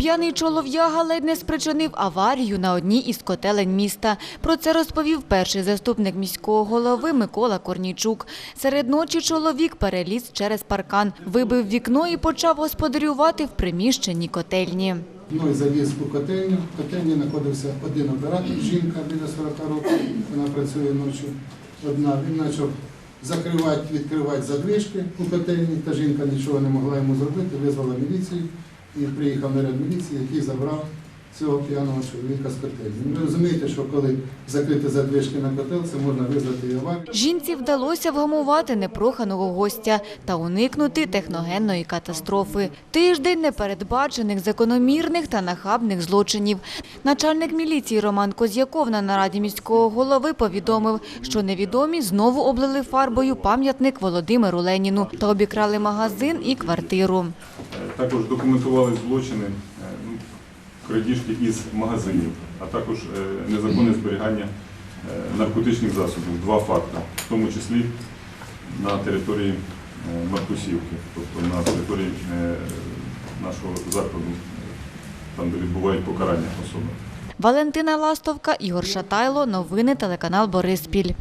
П'яний чолов'яга ледь не спричинив аварію на одній із котелень міста. Про це розповів перший заступник міського голови Микола Корнійчук. Серед ночі чоловік переліз через паркан, вибив вікно і почав господарювати в приміщенні котельні. Мною заліз у котельню. В котельні знаходився один оператор, жінка біля 40 років, вона працює ночі одна. Він почав закривати, відкривати задвижки у котельні, та жінка нічого не могла йому зробити, визвала міліцію і приїхав наряд міліції, який забрав цього п'яного чоловіка з котельні. Ви розумієте, що коли закрити задвижки на котел, це можна визвати і аварію. Жінці вдалося вгамувати непроханого гостя та уникнути техногенної катастрофи. Тиждень непередбачених, закономірних та нахабних злочинів. Начальник міліції Роман Козяков на нараді міського голови повідомив, що невідомі знову облили фарбою пам'ятник Володимиру Леніну та обікрали магазин і квартиру. Е, Також документували злочини ну, крадіжки із магазинів, а також е, незаконне зберігання е, наркотичних засобів. Два факти, в тому числі на території е, Маркусівки, тобто на території нашого закладу, там де відбувають покарання особи. Валентина Ластовка, Ігор Шатайло. Новини телеканал Бориспіль.